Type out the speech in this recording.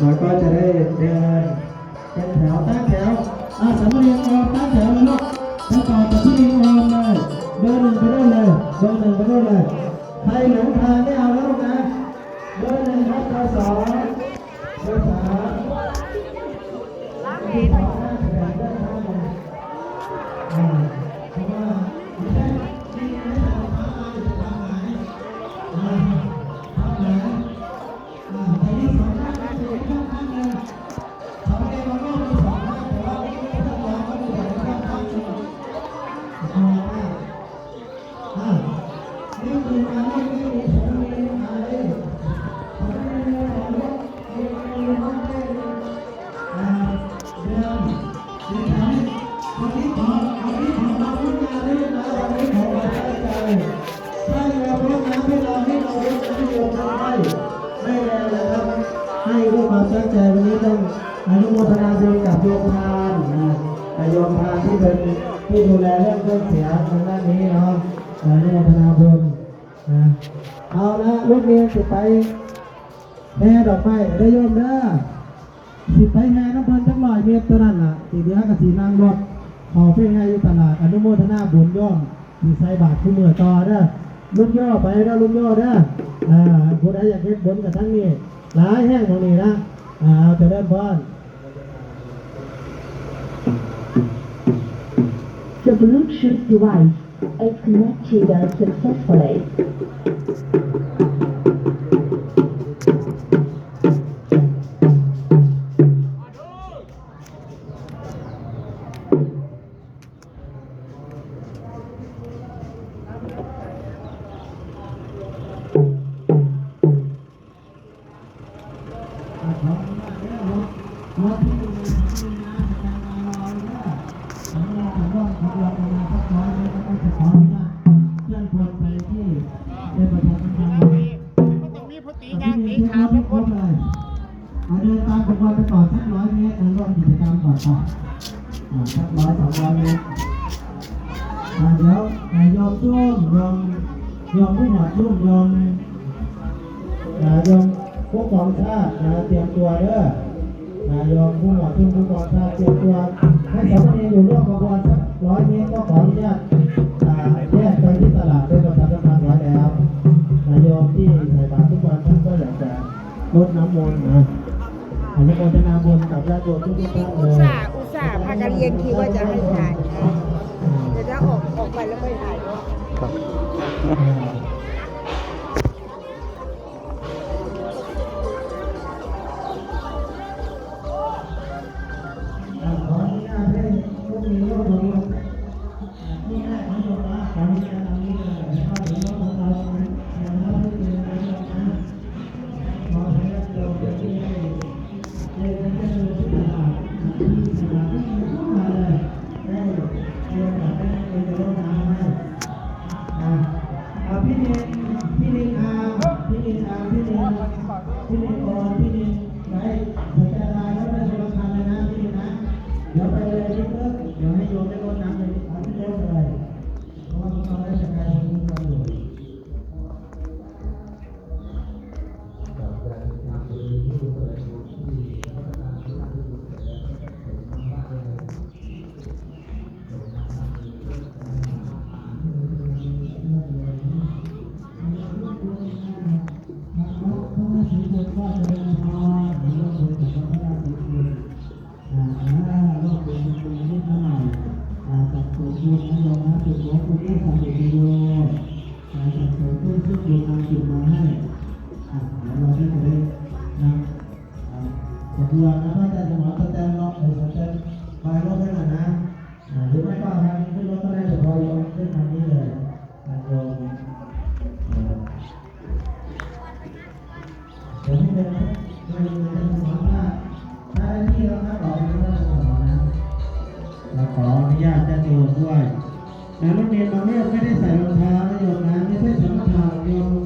แล้วก็จะได้เดินเป็นแถวตั้งแถวอ่าสามเณรออมตั้งแถวเลยลูกแล้วต่อจากที่นี่ออมเลยเบอร์หนึ่งไปด้วยเลยเบอร์หนึ่งไปด้วยเลยใครหลงทางไม่เอาแล้วนะเบอร์หนึ่งครับเบอร์สองเบอร์สามที่สองน่าแบ่งได้เท่านอ่าเพร ใจถ้าเราพบนะให้เราให้เรายกให้โยมทำได้ไม่เลยนะครับให้ด้วยความตั้งใจวันนี้ต้องอนุโมทนาบุญกับโยมทานนะโยมทานที่เป็นที่ดูแลเรื่องเครื่องเสียงทางด้านนี้เนาะอนุโมทนาบุญนะ เอาละลูกเรียสิไปแห่ดอกไม้ได้โยมเด้อสิไปแห่น้ำเพิ่นจักร้อยเมตรเท่านั้นล่ะสีเหลือกับสีนางรถขอไปแห่อยู่ตลาดอนุโมทนาบุญย่อมสีใส่บาตรคู่มือต่อเด้อลุกย่อไปเด้อลุกย่อเด้ออ่าผู้ใดอยากเฮ็ดบุญกับทั้งนี้หลายแห้งตรงนี้นะอ่าเอาจะเริ่มบ้าน The Bluetooth device Has connected unsuccessfully. ตีงานตีขาวเป็นคนเดินตามขบวนไปก่อนสักร้อยเมตรร่วมกิจกรรมก่อนต่อสักร้อยสองร้อยเมตรเดี๋ยวอ่ายอมจุ้มยอมยอมผู้หมวดจุ้มยอมอ่ยอมผู้กองชาติเตรียมตัวเด้ออ่ายอมผู้หมวดจุ้มผู้กองชาติเตรียมตัวให้สามเณรอยู่ร่วมขบวนสักร้อยเมตรก็ขอ รดน้ำมนต์นะอนุโมทนาบุญกับญาติโยมทุกๆท่านเลอุตยส่าห์อุตส่าห์พากันเรียนคิดว่าจะให้ถ่ายนะเดี๋ยวจะออกออกไปแล้วไม่ถ่ายด้วยข พี่นินพี่นินอาพี่นินอาพี่นินพี่นินออนพี่นิ สัตว์ตัวคุณนะโยมนะจุดหัวคุณได้สัตว์ตัวโยอ่าสัตว์ตัวคุณซึ่งโยมนำจุดมาให้อ่าเดี๋ยวเราที่จะได้นำอ่าจัดวางนะพระอาจารย์จะหมอสแตนล็อกเออสแตนไฟรถให้หน่อยนะหรือไม่ก็ทางขึ้นรถก็ได้เฉพาะโยมขึ้นทางนี้เลยทางโยมเอ่อเดี๋ยวให้เดิน ด้วยนะนักเรียนบางเรื่องไม่ได้ใส่รองเท้าโยมนะไม่ใช่สมถะโยม